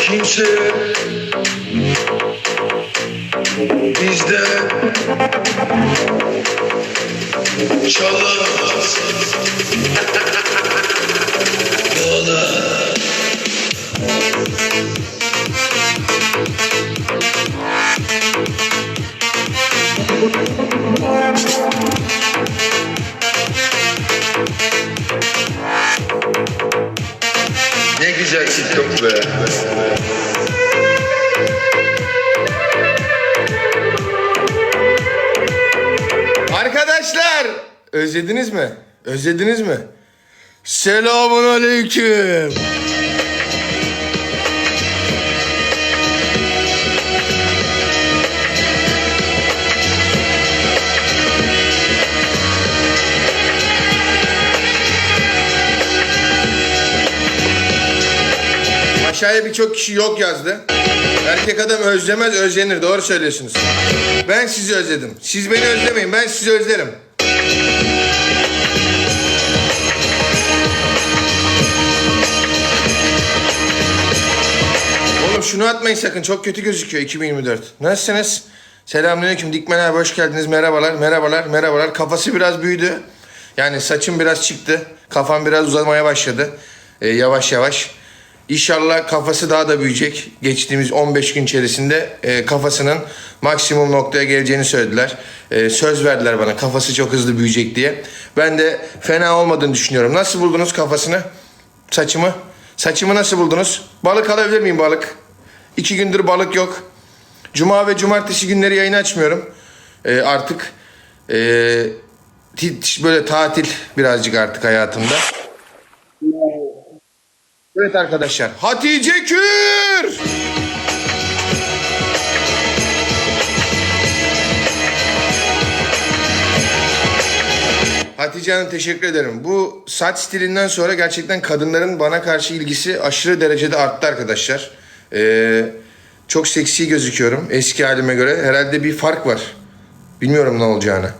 Kimse bizden çalamaz. Ne güzel TikTok be. Arkadaşlar özlediniz mi? Özlediniz mi? Selamun aleyküm. Aşağıya birçok kişi yok yazdı. Erkek adam özlemez özlenir. Doğru söylüyorsunuz. Ben sizi özledim. Siz beni özlemeyin. Ben sizi özlerim. Oğlum şunu atmayın sakın. Çok kötü gözüküyor 2024. Nasılsınız? Selamünaleyküm. Dikmen abi hoş geldiniz. Merhabalar, merhabalar, merhabalar. Kafası biraz büyüdü. Yani saçım biraz çıktı. Kafam biraz uzamaya başladı. Ee, yavaş yavaş. İnşallah kafası daha da büyüyecek. Geçtiğimiz 15 gün içerisinde e, kafasının maksimum noktaya geleceğini söylediler. E, söz verdiler bana kafası çok hızlı büyüyecek diye. Ben de fena olmadığını düşünüyorum. Nasıl buldunuz kafasını? Saçımı? Saçımı nasıl buldunuz? Balık alabilir miyim balık? İki gündür balık yok. Cuma ve cumartesi günleri yayın açmıyorum. E, artık e, böyle tatil birazcık artık hayatımda. Evet arkadaşlar. Hatice Kür! Hatice Hanım teşekkür ederim. Bu saç stilinden sonra gerçekten kadınların bana karşı ilgisi aşırı derecede arttı arkadaşlar. Ee, çok seksi gözüküyorum eski halime göre. Herhalde bir fark var. Bilmiyorum ne olacağını.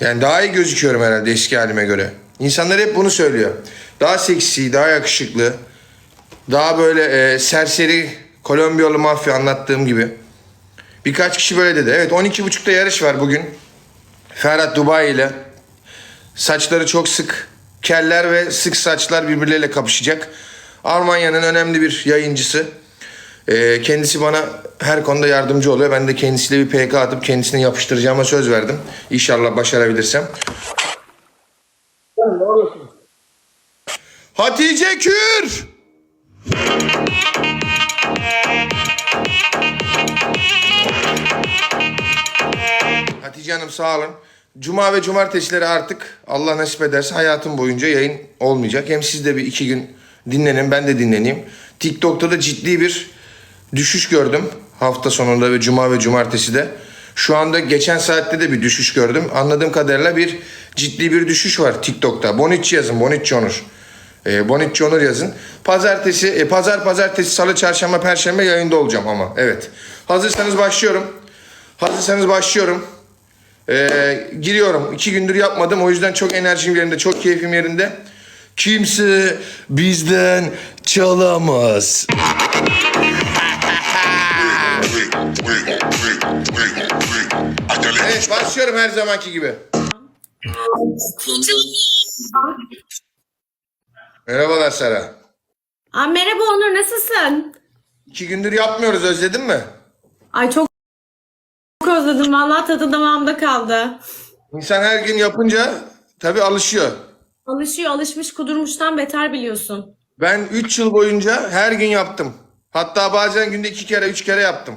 Yani daha iyi gözüküyorum herhalde eski halime göre. İnsanlar hep bunu söylüyor. Daha seksi, daha yakışıklı, daha böyle e, serseri Kolombiyalı mafya anlattığım gibi. Birkaç kişi böyle dedi. Evet 12.30'da yarış var bugün. Ferhat Dubai ile. Saçları çok sık. Keller ve sık saçlar birbirleriyle kapışacak. Almanya'nın önemli bir yayıncısı. Ee, kendisi bana her konuda yardımcı oluyor. Ben de kendisiyle bir PK atıp kendisine yapıştıracağıma söz verdim. İnşallah başarabilirsem. Hatice Kür! Hatice Hanım sağ olun. Cuma ve cumartesileri artık Allah nasip ederse hayatım boyunca yayın olmayacak. Hem siz de bir iki gün dinlenin ben de dinleneyim. TikTok'ta da ciddi bir düşüş gördüm hafta sonunda ve cuma ve cumartesi de. Şu anda geçen saatte de bir düşüş gördüm. Anladığım kadarıyla bir ciddi bir düşüş var TikTok'ta. Bonici yazın, Bonici Onur. E, Bonici Onur yazın. Pazartesi, e, pazar, pazartesi, salı, çarşamba, perşembe yayında olacağım ama. Evet. Hazırsanız başlıyorum. Hazırsanız başlıyorum. Ee, giriyorum. İki gündür yapmadım. O yüzden çok enerjim yerinde, çok keyfim yerinde. Kimse bizden çalamaz. Evet başlıyorum her zamanki gibi. Merhabalar Sara. Aa, merhaba Onur nasılsın? İki gündür yapmıyoruz özledin mi? Ay çok çok özledim. Vallahi tadı damağımda kaldı. İnsan her gün yapınca tabii alışıyor. Alışıyor, alışmış kudurmuştan beter biliyorsun. Ben 3 yıl boyunca her gün yaptım. Hatta bazen günde iki kere, üç kere yaptım.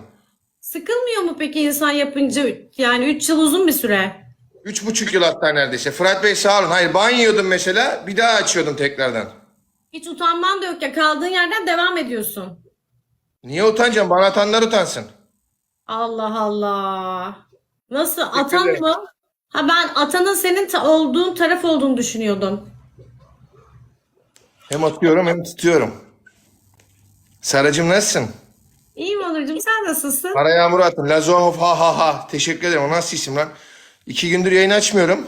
Sıkılmıyor mu peki insan yapınca? Yani 3 yıl uzun bir süre. Üç buçuk yıl hatta neredeyse. Fırat Bey sağ olun. Hayır yiyordum mesela. Bir daha açıyordum tekrardan. Hiç utanman da yok ya. Kaldığın yerden devam ediyorsun. Niye utanacağım? Bana atanlar utansın. Allah Allah. Nasıl? Teşekkür Atan ederim. mı? Ha ben atanın senin ta- olduğun taraf olduğunu düşünüyordum. Hem atıyorum hem tutuyorum. Saracım nasılsın? İyiyim Onurcuğum sen nasılsın? Para yağmuru attın. Lazov ha ha ha. Teşekkür ederim. O nasıl isim lan? İki gündür yayın açmıyorum.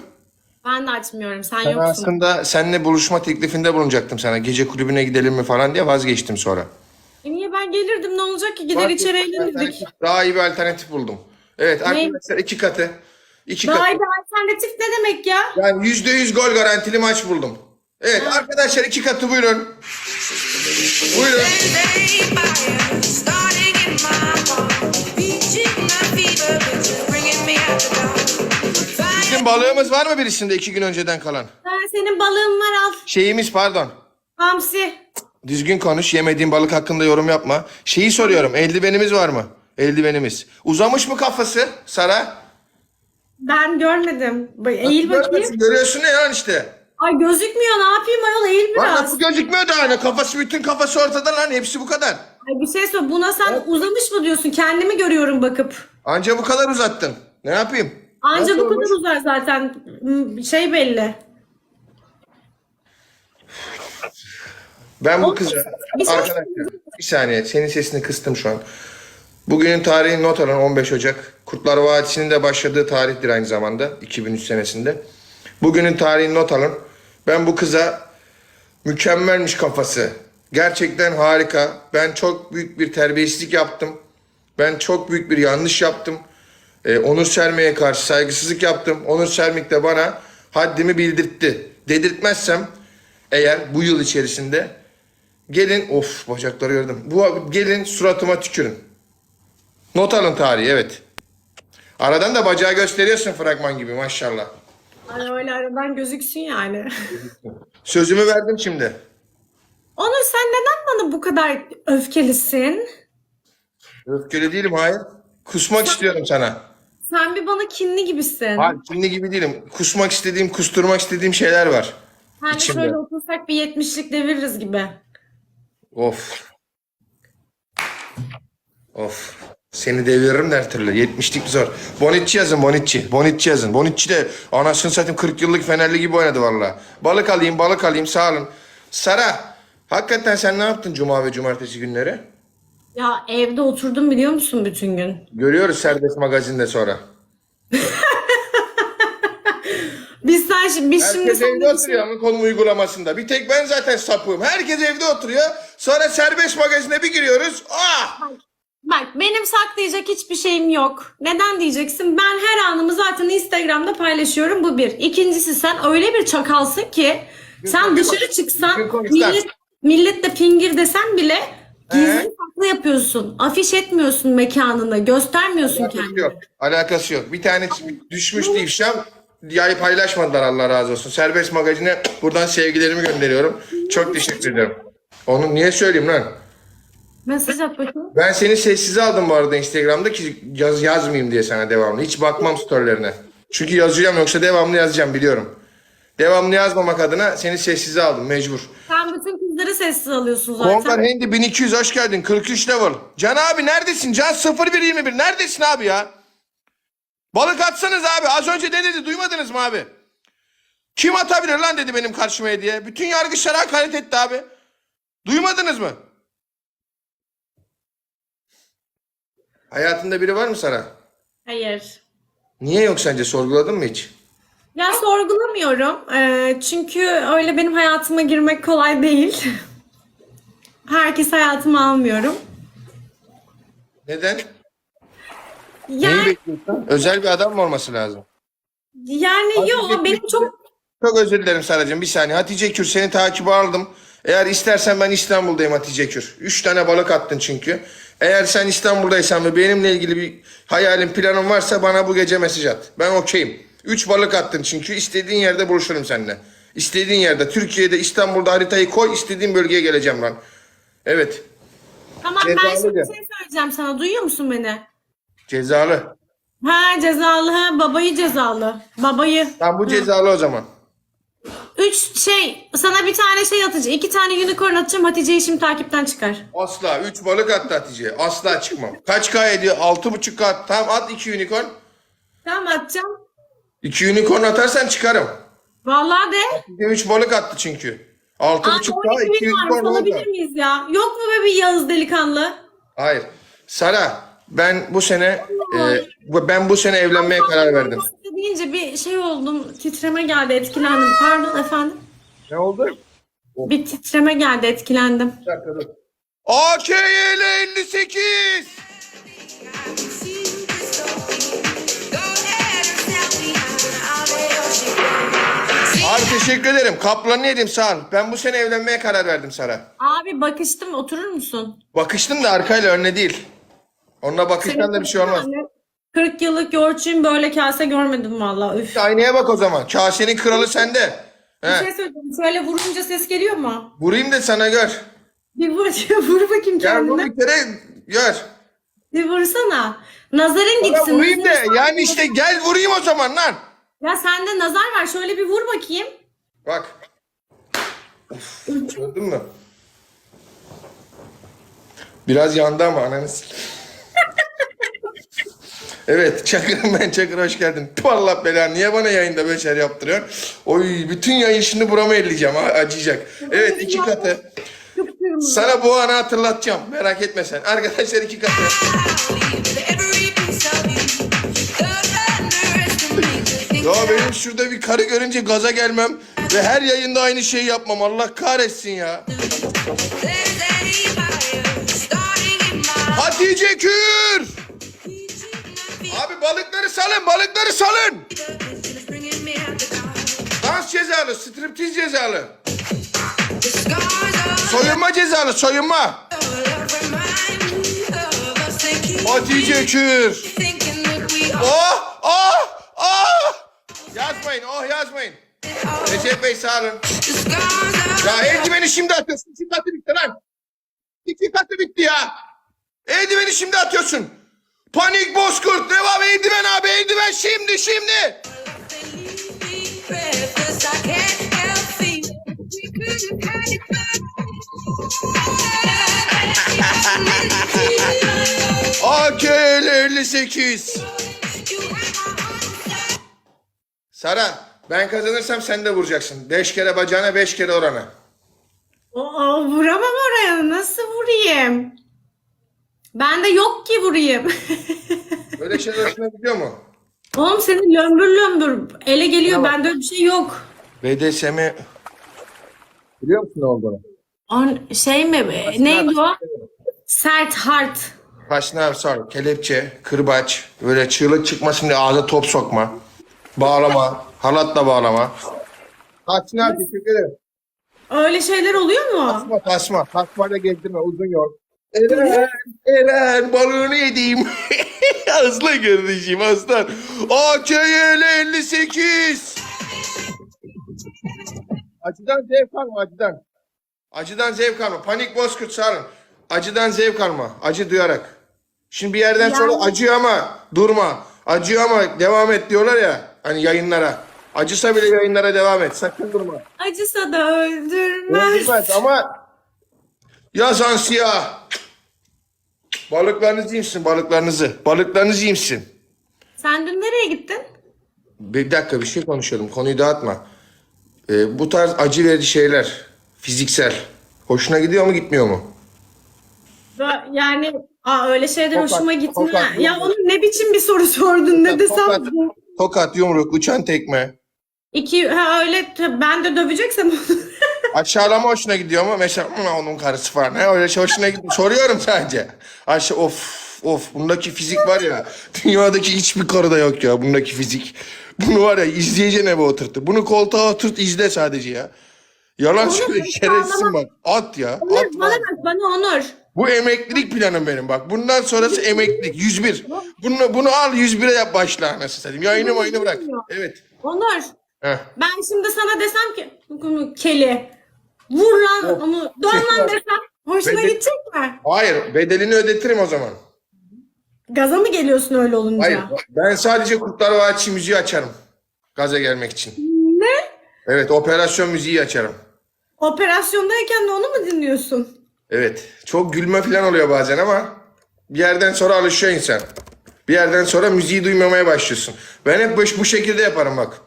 Ben de açmıyorum. Sen Ben yoksun. aslında seninle buluşma teklifinde bulunacaktım sana. Gece kulübüne gidelim mi falan diye vazgeçtim sonra. gelirdim ne olacak ki gider Fark içeri eğlenirdik. Daha iyi bir alternatif buldum. Evet Ne? arkadaşlar iki katı. İki Daha katı. iyi bir alternatif ne demek ya? Yani yüzde yüz gol garantili maç buldum. Evet arkadaşlar iki katı buyurun. Buyurun. Bizim balığımız var mı birisinde iki gün önceden kalan? Ha, senin balığın var al. Şeyimiz pardon. Hamsi. Düzgün konuş. Yemediğin balık hakkında yorum yapma. Şeyi soruyorum. Eldivenimiz var mı? Eldivenimiz. Uzamış mı kafası Sara? Ben görmedim. Ba- Eğil bakayım. Görmüyorsun, Görüyorsun ne lan işte. Ay gözükmüyor ne yapayım ayol eğil Bak biraz. nasıl gözükmüyor da hani kafası bütün kafası ortada lan hepsi bu kadar. Ay bir şey sor buna sen uzamış mı diyorsun? Kendimi görüyorum bakıp. Anca bu kadar uzattın. Ne yapayım? Anca Nasıl bu olmuş? kadar uzar zaten. M- Şey belli. Ben bu kıza bir şey- arkadaşlar bir saniye senin sesini kıstım şu an. Bugünün tarihi not alın 15 Ocak. Kurtlar Vadisi'nin de başladığı tarihtir aynı zamanda 2003 senesinde. Bugünün tarihini not alın. Ben bu kıza mükemmelmiş kafası. Gerçekten harika. Ben çok büyük bir terbiyesizlik yaptım. Ben çok büyük bir yanlış yaptım. Ee, Onur Sermik'e karşı saygısızlık yaptım. Onur Sermik de bana haddimi bildirtti. Dedirtmezsem eğer bu yıl içerisinde gelin of bacakları gördüm. Bu gelin suratıma tükürün. Not alın tarihi evet. Aradan da bacağı gösteriyorsun fragman gibi maşallah. Ay öyle aradan gözüksün yani. Sözümü verdim şimdi. Onur sen neden bana bu kadar öfkelisin? Öfkeli değilim hayır. Kusmak istiyorum sana. Sen bir bana kinli gibisin. Hayır kinli gibi değilim. Kusmak istediğim, kusturmak istediğim şeyler var. Hani içimde. şöyle otursak bir yetmişlik deviririz gibi. Of. Of. Seni deviririm de her türlü. 70'lik zor. Bonucci yazın Bonucci. Bonucci yazın. Bonucci de anasını satayım 40 yıllık Fenerli gibi oynadı valla. Balık alayım balık alayım sağ olun. Sara. Hakikaten sen ne yaptın cuma ve cumartesi günleri? Ya evde oturdum biliyor musun bütün gün? Görüyoruz serbest magazinde sonra. Biz sen şi- biz şimdi Herkes seninle evde bir şey- oturuyor ama konum uygulamasında. Bir tek ben zaten sapığım. Herkes evde oturuyor. Sonra serbest magazine bir giriyoruz. Ah! Bak benim saklayacak hiçbir şeyim yok. Neden diyeceksin? Ben her anımı zaten Instagram'da paylaşıyorum. Bu bir. İkincisi sen öyle bir çakalsın ki sen dışarı çıksan millet, millet de fingir desen bile gizli saklı yapıyorsun. Afiş etmiyorsun mekanını. Göstermiyorsun Alakası kendini. yok. Alakası yok. Bir tane düşmüştü ifşam. Yayı paylaşmadılar Allah razı olsun. Serbest magazine buradan sevgilerimi gönderiyorum. Çok teşekkür ederim. Onu niye söyleyeyim lan? Mesaj at bakayım. Ben seni sessize aldım bu arada Instagram'da ki yaz, yazmayayım diye sana devamlı. Hiç bakmam storylerine. Çünkü yazacağım yoksa devamlı yazacağım biliyorum. Devamlı yazmamak adına seni sessize aldım mecbur. Sen bütün kızları sessiz alıyorsun zaten. Konkan Hendi 1200 hoş geldin. 43 level. Can abi neredesin? Can 0121 neredesin abi ya? Balık atsanız abi. Az önce ne dedi duymadınız mı abi? Kim atabilir lan dedi benim karşıma hediye. Bütün yargıçlara hakaret etti abi. Duymadınız mı? Hayatında biri var mı Sara? Hayır. Niye yok sence? Sorguladın mı hiç? Ya sorgulamıyorum. Ee, çünkü öyle benim hayatıma girmek kolay değil. Herkes hayatıma almıyorum. Neden? Neyi Yani, bekliyorsun? Özel bir adam mı olması lazım? yani yok benim çok Çok özür dilerim Saracığım. Bir saniye. Hatice Kür seni takibe aldım. Eğer istersen ben İstanbul'dayım Hatice Kür. Üç tane balık attın çünkü. Eğer sen İstanbul'daysan ve benimle ilgili bir hayalin planın varsa bana bu gece mesaj at. Ben okeyim. Üç balık attın çünkü. istediğin yerde buluşurum seninle. İstediğin yerde. Türkiye'de İstanbul'da haritayı koy. istediğin bölgeye geleceğim lan. Evet. Tamam ben Cezalı şimdi de. bir şey söyleyeceğim sana. Duyuyor musun beni? Cezalı. Ha cezalı ha babayı cezalı. Babayı. Tamam bu cezalı o zaman. Üç şey sana bir tane şey atacağım. iki tane unicorn atacağım. Hatice'yi şimdi takipten çıkar. Asla. Üç balık attı Hatice. Asla çıkmam. Kaç K ediyor? Altı buçuk K. Tamam at iki unicorn. Tamam atacağım. İki unicorn atarsan çıkarım. Vallahi de. Bir de üç balık attı çünkü. Altı Aa, buçuk 12 daha iki bin varmış unicorn oldu. alabilir miyiz ya? Yok mu be bir Yağız delikanlı? Hayır. Sara ben bu sene e, bu- ben bu sene evlenmeye karar verdim. deyince bir şey oldum. Titreme geldi etkilendim. Pardon efendim. Ne oldu? Bir titreme geldi etkilendim. AKYL 58. I can Abi teşekkür ederim. Kaplanı yedim sağ ol. Ben bu sene evlenmeye karar verdim Sara. Abi bakıştım oturur musun? Bakıştım da arkayla önüne değil. Onunla bakıştan da bir şey olmaz. 40 yıllık yoğurtçuyum böyle kase görmedim valla. Üf. Aynaya bak o zaman. Kasenin kralı sende. Bir He. şey söyleyeyim. Şöyle vurunca ses geliyor mu? Vurayım da sana gör. Bir vur, vur bakayım Gel bu kendine. bir kere gör. Bir vursana. Nazarın Bana gitsin. vurayım da Nazarın- yani işte gel vurayım o zaman lan. Ya sende nazar var. Şöyle bir vur bakayım. Bak. Uf, gördün mü? Biraz yandı ama ananı. Evet Çakır'ım ben Çakır hoş geldin. Tüh Allah belanı niye bana yayında böyle şeyler yaptırıyorsun? Oy bütün yayın şimdi burama elleyeceğim ha acıyacak. Evet iki katı. Sana bu anı hatırlatacağım merak etme sen. Arkadaşlar iki katı. Ya benim şurada bir karı görünce gaza gelmem ve her yayında aynı şeyi yapmam. Allah kahretsin ya. Hatice Kür! Abi balıkları salın, balıkları salın! Dans cezalı, striptiz cezalı, soyunma cezalı, soyunma. Hatice Kür! Oh, oh, oh! Yazmayın, oh yazmayın. Recep Bey sağ olun. Ya eldiveni şimdi atıyorsun. Şimdi katı bitti lan. İki katı bitti ya. Eldiveni şimdi atıyorsun. Panik bozkurt. Devam eldiven abi. Eldiven şimdi şimdi. AKL 58 Sara, ben kazanırsam sen de vuracaksın. Beş kere bacağına, beş kere orana. Aa, vuramam oraya. Nasıl vurayım? Bende yok ki vurayım. Böyle şeyler hoşuna gidiyor mu? Oğlum senin lömbür lömbür ele geliyor. Bende öyle bir şey yok. BDSM'i... Biliyor musun ne olduğunu? On, şey mi? Neydi o? Sert, hard. Paşnav sor, kelepçe, kırbaç, böyle çığlık çıkmasın diye ağza top sokma, bağlama, halatla bağlama. Paşnav teşekkür ederim. Öyle şeyler oluyor mu? Tasma, tasma, tasmayla gezdirme, uzun yol. Eren, Eren balığını yediğim. Aslan kardeşim aslan. AKYL 58. Acıdan zevk alma acıdan. Acıdan zevk alma. Panik bozkurt sarın. Acıdan zevk alma. Acı duyarak. Şimdi bir yerden Yani- sonra acıyor ama durma. Acıyor ama devam et diyorlar ya. Hani yayınlara. Acısa bile yayınlara devam et. Sakın durma. Acısa da öldürmez. Öldürmez ama yazan siyah. Balıklarınızı yiymişsin balıklarınızı. Balıklarınızı yiymişsin. Sen dün nereye gittin? Bir dakika bir şey konuşalım. Konuyu dağıtma. Ee, bu tarz acı verici şeyler fiziksel. Hoşuna gidiyor mu gitmiyor mu? Yani aa, öyle şeyler Tokat, hoşuma gitmiyor. tokat, Ya tokat. onu ne biçim bir soru sordun ne desem. Tokat, tokat, yumruk, uçan tekme. İki ha öyle ben de döveceksem onu. Aşağılama hoşuna gidiyor mu? Mesela "Hı, onun karısı falan. Ne öyle şey hoşuna gidiyor. Soruyorum sadece. Aşağı of of bundaki fizik var ya. Dünyadaki hiçbir karıda yok ya bundaki fizik. Bunu var ya izleyeceğine bu oturttu. Bunu koltuğa oturt izle sadece ya. Yalan Onur, söyle ben şerefsin bak. At ya. Onur At bana bak bana Onur. Bu emeklilik planım benim bak. Bundan sonrası emeklilik 101. Bunu, bunu al 101'e yap başla anasını satayım. Yayını mayını bırak. Evet. Onur Heh. ben şimdi sana desem ki keli vur lan onu dön lan desem hoşuna Ben de- gidecek mi? Hayır bedelini ödetirim o zaman. Gaza mı geliyorsun öyle olunca? Hayır. Ben sadece Kurtlar Vadisi müziği açarım. Gaza gelmek için. Ne? Evet operasyon müziği açarım. Operasyondayken de onu mu dinliyorsun? Evet. Çok gülme falan oluyor bazen ama bir yerden sonra alışıyor insan. Bir yerden sonra müziği duymamaya başlıyorsun. Ben hep bu, şekilde yaparım bak.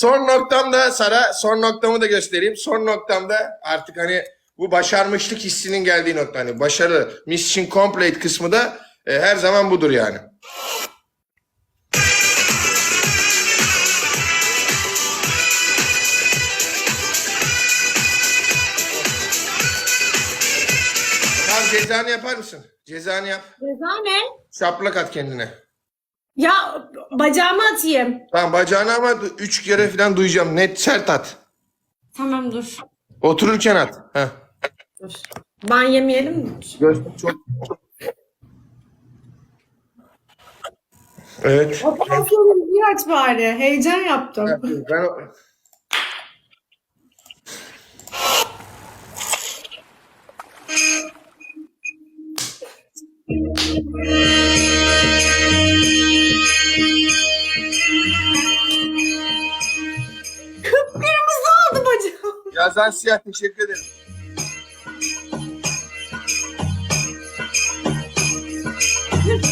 Son noktamda Sara, son noktamı da göstereyim. Son noktamda artık hani bu başarmışlık hissinin geldiği nokta. Hani başarı, mission complete kısmı da e, her zaman budur yani. Tamam cezanı yapar mısın? Cezanı yap. Ceza ne? Şaplak at kendine. Ya bacağımı atayım. Tamam bacağını ama üç kere falan duyacağım. Net sert at. Tamam dur. Otururken at. Heh. Dur. Ben yemeyelim mi? Göster çok. Evet. Operasyonu bir aç bari. Heyecan yaptım. Ben yazan siyah teşekkür ederim.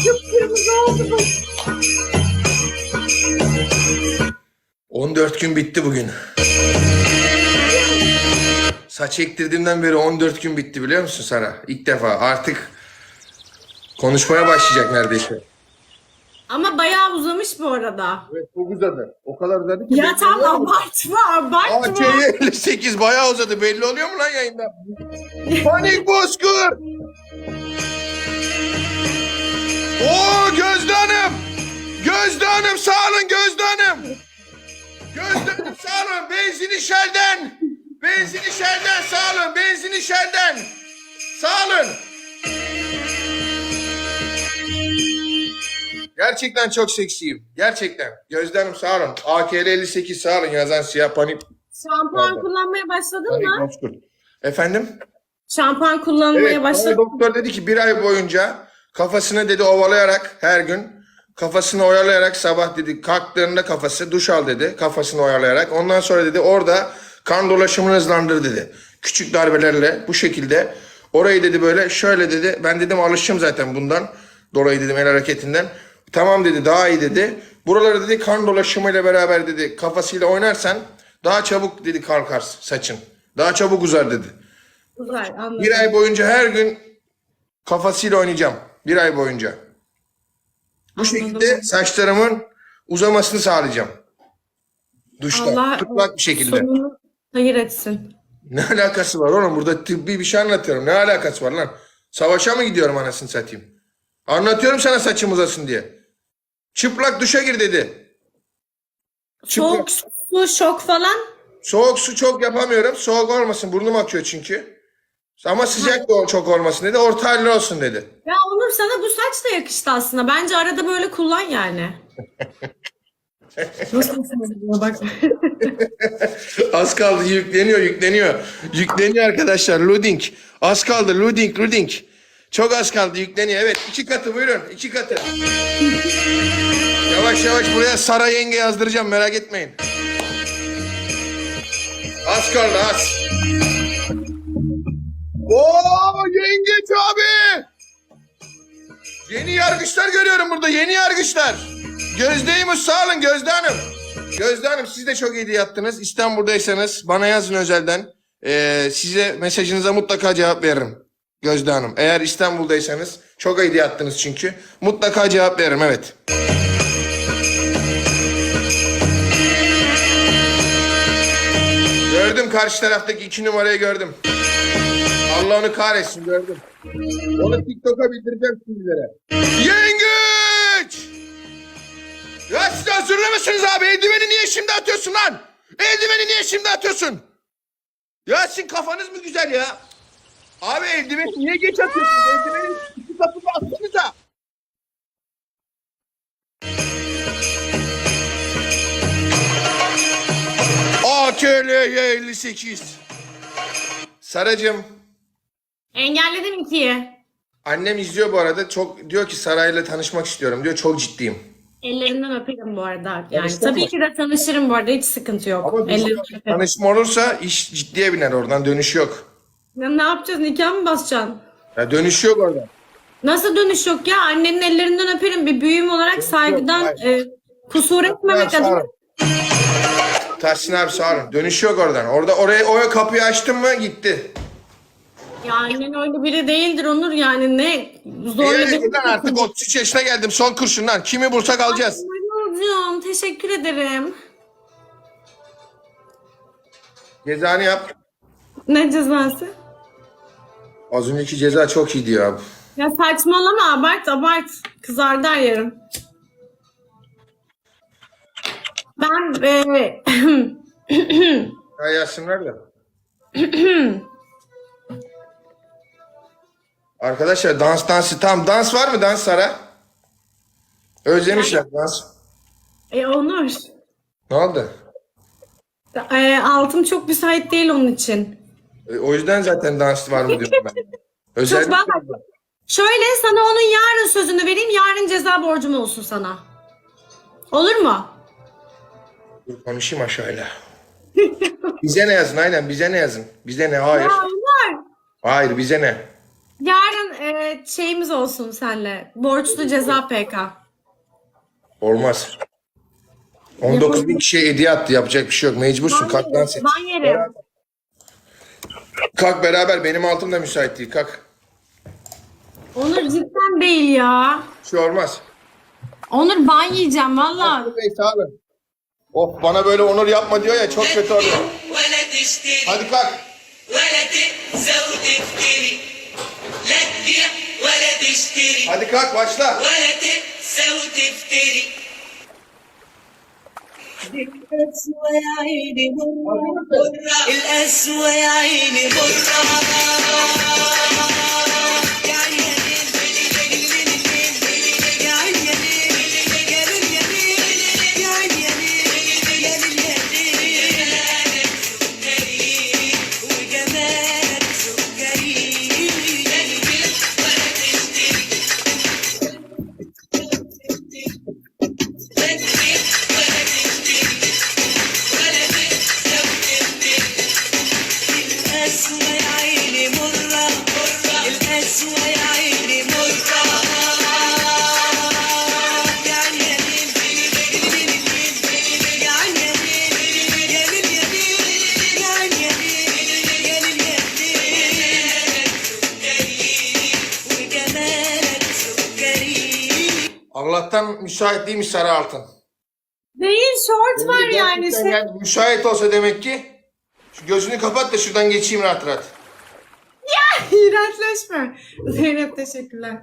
Kıpkırmızı oldu bacağım. 14 gün bitti bugün. Saç ektirdiğimden beri 14 gün bitti biliyor musun Sara? İlk defa artık konuşmaya başlayacak neredeyse. Ama bayağı uzamış bu arada. Evet çok uzadı. O kadar uzadı ki. Ya tamam abartma abartma. AK 58 bayağı uzadı. Belli oluyor mu lan yayında? Panik Bozkır! Oo Gözde Hanım! Gözde Hanım sağ olun Gözde Hanım! Gözde Hanım sağ olun benzini şelden! Benzini şelden sağ olun benzini şelden! Sağ olun! Gerçekten çok seksiyim. Gerçekten. Gözde Hanım sağ olun. AKL 58 sağ olun yazan siyah panik. Şampuan Pardon. kullanmaya başladın panik mı? Bozkır. Efendim? Şampuan kullanmaya Evet, başladın doktor dedi ki bir ay boyunca kafasını dedi ovalayarak her gün kafasını oyalayarak sabah dedi kalktığında kafası duş al dedi kafasını oyalayarak. Ondan sonra dedi orada kan dolaşımını hızlandır dedi. Küçük darbelerle bu şekilde orayı dedi böyle şöyle dedi ben dedim alışım zaten bundan dolayı dedim el hareketinden. Tamam dedi daha iyi dedi. Buraları dedi kan dolaşımıyla beraber dedi kafasıyla oynarsan daha çabuk dedi kalkarsın saçın. Daha çabuk uzar dedi. Güzel anladım. Bir ay boyunca her gün kafasıyla oynayacağım. Bir ay boyunca. Bu şekilde saçlarımın uzamasını sağlayacağım. Duşta. Allah Çıplak bir şekilde. sonunu hayır etsin. Ne alakası var oğlum? Burada tıbbi bir şey anlatıyorum. Ne alakası var lan? Savaşa mı gidiyorum anasını satayım? Anlatıyorum sana saçım uzasın diye. Çıplak duşa gir dedi. Soğuk su, şok falan. Soğuk su çok yapamıyorum. Soğuk olmasın. Burnum akıyor çünkü. Ama sıcak da çok olmasın dedi. Orta halli olsun dedi. Ya Onur sana bu saç da yakıştı aslında. Bence arada böyle kullan yani. Nasıl bak. Az kaldı yükleniyor yükleniyor. Yükleniyor arkadaşlar loading. Az kaldı loading loading. Çok az kaldı yükleniyor. Evet iki katı buyurun iki katı. Yavaş yavaş buraya Sara yenge yazdıracağım merak etmeyin. Az kaldı az. Oo yengeç abi. Yeni yargıçlar görüyorum burada yeni yargıçlar. Gözdeymiş sağ olun Gözde Hanım. Gözde Hanım siz de çok iyi yaptınız. İstanbul'daysanız bana yazın özelden. Ee, size mesajınıza mutlaka cevap veririm. Gözde Hanım. Eğer İstanbul'daysanız çok iyi yaptınız çünkü. Mutlaka cevap veririm evet. Gördüm karşı taraftaki iki numarayı gördüm. Allah onu kahretsin gördüm. Onu TikTok'a bildireceğim sizlere. Yengeç! Ya siz hazırlı mısınız abi? Eldiveni niye şimdi atıyorsun lan? Eldiveni niye şimdi atıyorsun? Ya sizin kafanız mı güzel ya? Abi eldiveni niye geç atıyorsun? Eldiveni iki kapıda atsanıza. AKLY 58. Saracım. Engelledim ikiyi. Annem izliyor bu arada. Çok diyor ki Saray'la tanışmak istiyorum diyor. Çok ciddiyim. Ellerinden öperim bu arada. Yani Tanıştın tabii mı? ki de tanışırım bu arada. Hiç sıkıntı yok. Ama bizim Ellerinden öperim. tanışma olursa iş ciddiye biner oradan. Dönüş yok. Ya ne yapacağız? Nikah mı basacaksın? Ya dönüş yok orada. Nasıl dönüş yok ya? Annenin ellerinden öperim. Bir büyüğüm olarak saygıdan hayır. e, kusur etmemek Sağ adına. olun. Tahsin abi sağ olun. Dönüş yok oradan. Orada oraya o kapıyı açtın mı gitti. Yani öyle biri değildir Onur yani ne zorla Ee, bir... lan artık 33 yaşına geldim. Son kurşundan. Kimi bulsak alacağız. Onurcuğum teşekkür ederim. Cezanı yap. Ne cezası? Az önceki ceza çok iyiydi ya. Ya saçmalama abart abart. Kızardı her yerim. Ben e, Ya yazsınlar da. Arkadaşlar dans dansı tam dans var mı dans Sara? Özlemişler dans. e, Onur Ne oldu? e, altım çok müsait değil onun için. E, o yüzden zaten dans var mı diyorum ben. Çok Özellikle ben Şöyle sana onun yarın sözünü vereyim. Yarın ceza borcum olsun sana. Olur mu? Dur konuşayım aşağıyla. bize ne yazın aynen bize ne yazın. Bize ne hayır. Ya Onur. Hayır bize ne. Yarın e, şeyimiz olsun senle. Borçlu ceza PK. Olmaz. 19 bin kişiye hediye attı yapacak bir şey yok. Mecbursun kalk dans et. Ben yerim. Kalk beraber benim altım da müsait değil kalk. Onur cidden değil ya. Şu şey olmaz. Onur ban yiyeceğim valla. Neyse abi. Of bana böyle onur yapma diyor ya çok kötü oluyor. Hadi kalk. Hadi kalk başla. ولا تنسى وتفتري القسوة يا عيني مرة القسوة يا عيني مرة يا عيني Allah'tan müsait değilmiş sarı altın. Değil short var yani. Gerçekten Şey, yani müsait olsa demek ki şu gözünü kapat da şuradan geçeyim rahat rahat. İğrençleşme. Zeynep teşekkürler.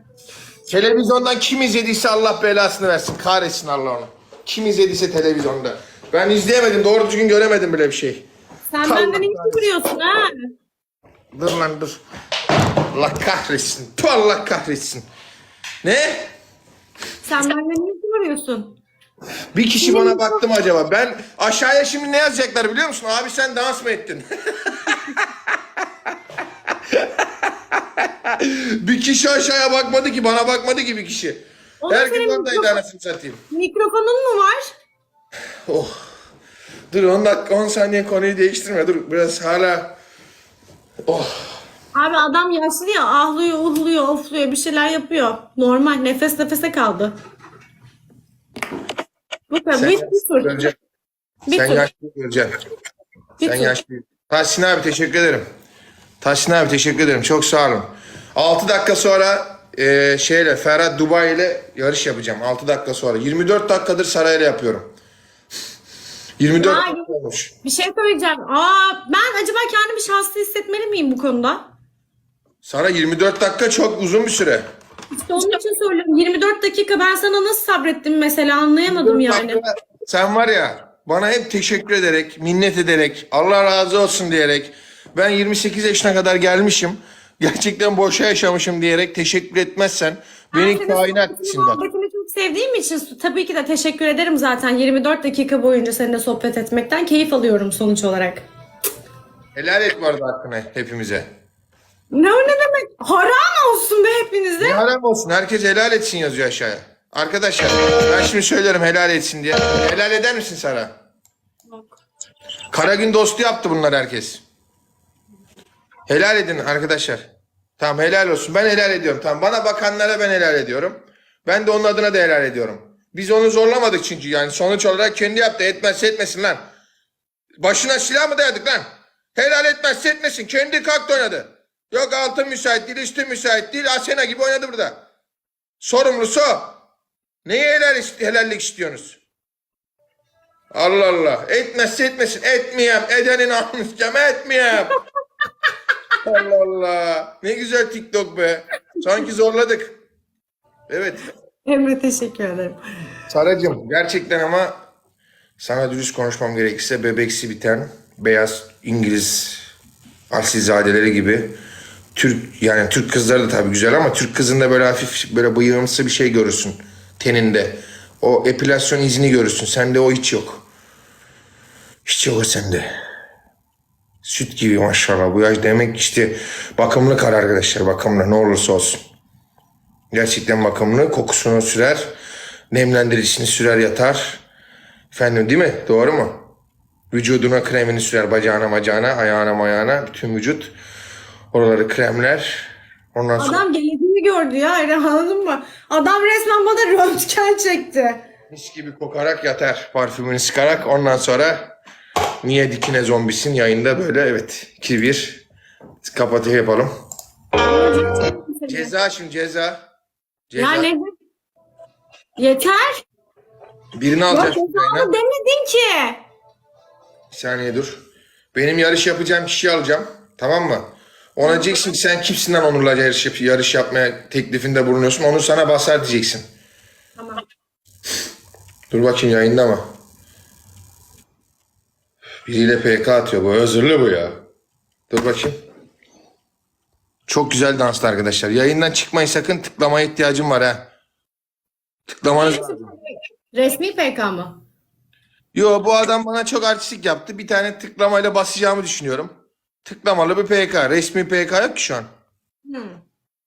Televizyondan kim izlediyse Allah belasını versin. Kahretsin Allah onu. Kim izlediyse televizyonda. Ben izleyemedim. Doğru düzgün göremedim bile bir şey. Sen Allah benden iyi vuruyorsun ha. Dur lan dur. Allah kahretsin. Tu Allah kahretsin. Ne? Sen benden iyi vuruyorsun. Bir kişi bana baktı mı acaba? Ben aşağıya şimdi ne yazacaklar biliyor musun? Abi sen dans mı ettin? bir kişi aşağıya bakmadı ki, bana bakmadı ki bir kişi. Oğlum Herkes senin oradaydı mikrofon- anasını satayım. Mikrofonun mu var? Oh. Dur 10 dakika 10 saniye konuyu değiştirme. Dur biraz hala. Oh. Abi adam yaşlı ya ahlıyor, uhluyor, ofluyor bir şeyler yapıyor. Normal nefes nefese kaldı. Bu kadar. Sen Bir sıfır. göreceksin. Bir Sen tur. yaşlı. Bir Sen tur. yaşlı. Tahsin abi teşekkür ederim. Tahsin abi teşekkür ederim. Çok sağ olun. 6 dakika sonra e, şeyle Ferhat Dubai ile yarış yapacağım. 6 dakika sonra. 24 dakikadır sarayla yapıyorum. 24 Vay. dakika olmuş. Bir şey söyleyeceğim. Aa, ben acaba kendimi şanslı hissetmeli miyim bu konuda? Sana 24 dakika çok uzun bir süre. İşte onun için söylüyorum. 24 dakika ben sana nasıl sabrettim mesela anlayamadım yani. Sen var ya bana hep teşekkür ederek, minnet ederek, Allah razı olsun diyerek ben 28 yaşına kadar gelmişim. Gerçekten boşa yaşamışım diyerek teşekkür etmezsen Ben beni senin kainat sohbetini, etsin bak. muhabbetini çok sevdiğim için tabii ki de teşekkür ederim zaten. 24 dakika boyunca seninle sohbet etmekten keyif alıyorum sonuç olarak. Helal et bu arada hakkını hepimize. Ne o ne demek? Haram olsun be hepinize. Ne haram olsun herkes helal etsin yazıyor aşağıya. Arkadaşlar ben şimdi söylüyorum helal etsin diye. Helal eder misin Sara? Karagün dostu yaptı bunlar herkes. Helal edin arkadaşlar. Tamam helal olsun. Ben helal ediyorum. Tamam bana bakanlara ben helal ediyorum. Ben de onun adına da helal ediyorum. Biz onu zorlamadık çünkü yani sonuç olarak kendi yaptı. Etmezse etmesin lan. Başına silah mı dayadık lan? Helal etmez etmesin. Kendi kalktı oynadı. Yok altın müsait değil, üstü müsait değil. Asena gibi oynadı burada. Sorumlusu o. Neye helal, helallik istiyorsunuz? Allah Allah. Etmezse etmesin. Etmeyem. Edenin namuscam etmeyem. Allah Allah. Ne güzel TikTok be. Sanki zorladık. Evet. Emre teşekkür ederim. Saracığım gerçekten ama sana dürüst konuşmam gerekirse bebeksi biten beyaz İngiliz asilzadeleri gibi Türk yani Türk kızları da tabii güzel ama Türk kızında böyle hafif böyle bıyığımsı bir şey görürsün teninde. O epilasyon izini görürsün. Sende o hiç yok. Hiç yok o sende. Süt gibi maşallah. Bu yaş demek işte bakımlı kar arkadaşlar. Bakımlı ne olursa olsun. Gerçekten bakımlı. Kokusunu sürer. Nemlendiricisini sürer yatar. Efendim değil mi? Doğru mu? Vücuduna kremini sürer. Bacağına macağına, ayağına mayağına. Bütün vücut. Oraları kremler. Ondan sonra Adam geleceğini gördü ya öyle anladın mı? Adam resmen bana röntgen çekti. mis gibi kokarak yatar. Parfümünü sıkarak. Ondan sonra niye dikine zombisin yayında böyle evet. 2-1 kapatı yapalım. Ceza şimdi ceza. Ceza. Ya ne? Yeter. Birini Ya cezamı yayına. demedin ki. Bir saniye dur. Benim yarış yapacağım kişiyi alacağım. Tamam mı? Ona diyeceksin ki sen kimsin lan Onur'la yarış, yap- yarış yapmaya teklifinde bulunuyorsun. Onu sana basar diyeceksin. Tamam. Dur bakayım yayında mı? Biriyle PK atıyor bu. Özürlü bu ya. Dur bakayım. Çok güzel danslı arkadaşlar. Yayından çıkmayın sakın. Tıklamaya ihtiyacım var ha. Tıklamanız lazım. Resmi PK mı? Yo bu adam bana çok artistik yaptı. Bir tane tıklamayla basacağımı düşünüyorum. Tıklamalı bir PK. Resmi PK yok ki şu an. Hı.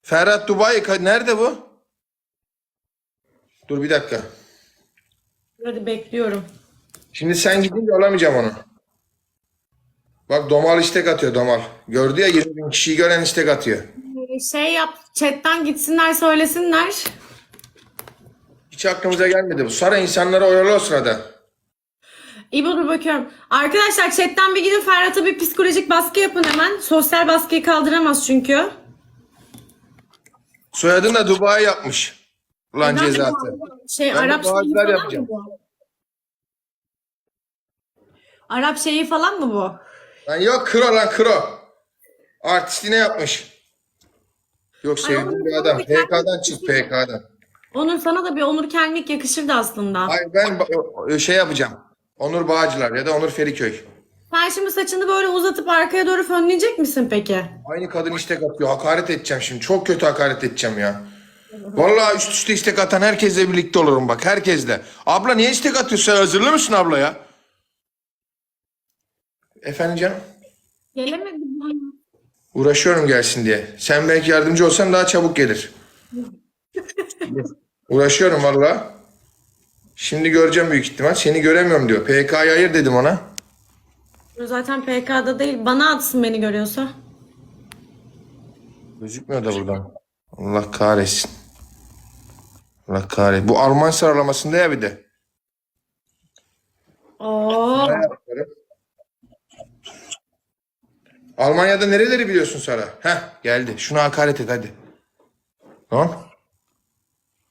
Ferhat Dubai nerede bu? Dur bir dakika. Hadi bekliyorum. Şimdi sen gidince alamayacağım onu. Bak Domal istek atıyor Domal. Gördü ya 20 bin kişiyi gören istek atıyor. Ee, Şey yap, chatten gitsinler söylesinler. Hiç aklımıza gelmedi bu. Sonra insanlara oyalı o sırada. İbo dur bakıyorum. Arkadaşlar chatten bir gidin Ferhat'a bir psikolojik baskı yapın hemen. Sosyal baskıyı kaldıramaz çünkü. Soyadını da Dubai yapmış. Ulan de cezası. Şey Ben Arap şeyi falan yapacağım. mı bu? Arap şeyi falan mı bu? Lan yok kro lan kro. Artistine yapmış. Yok sevdiğim bir adam. PK'dan çık PK'dan. Onur sana da bir Onur Kelmik yakışırdı aslında. Hayır ben şey yapacağım. Onur Bağcılar ya da Onur Feriköy. Sen şimdi saçını böyle uzatıp arkaya doğru fönleyecek misin peki? Aynı kadın istek atıyor. Hakaret edeceğim şimdi. Çok kötü hakaret edeceğim ya. Vallahi üst üste istek atan herkesle birlikte olurum bak. Herkesle. Abla niye istek atıyorsun? Sen hazırlı mısın abla ya? Efendim canım? Gelemedim. Uğraşıyorum gelsin diye. Sen belki yardımcı olsan daha çabuk gelir. Uğraşıyorum vallahi. Şimdi göreceğim büyük ihtimal. Seni göremiyorum diyor. PK'ya hayır dedim ona. Zaten PK'da değil. Bana atsın beni görüyorsa. Gözükmüyor da buradan. Allah kahretsin. Allah kahretsin. Bu Alman sıralamasında ya bir de. Oo. Almanya'da nereleri biliyorsun Sara? Heh geldi. Şuna hakaret et hadi. Tamam.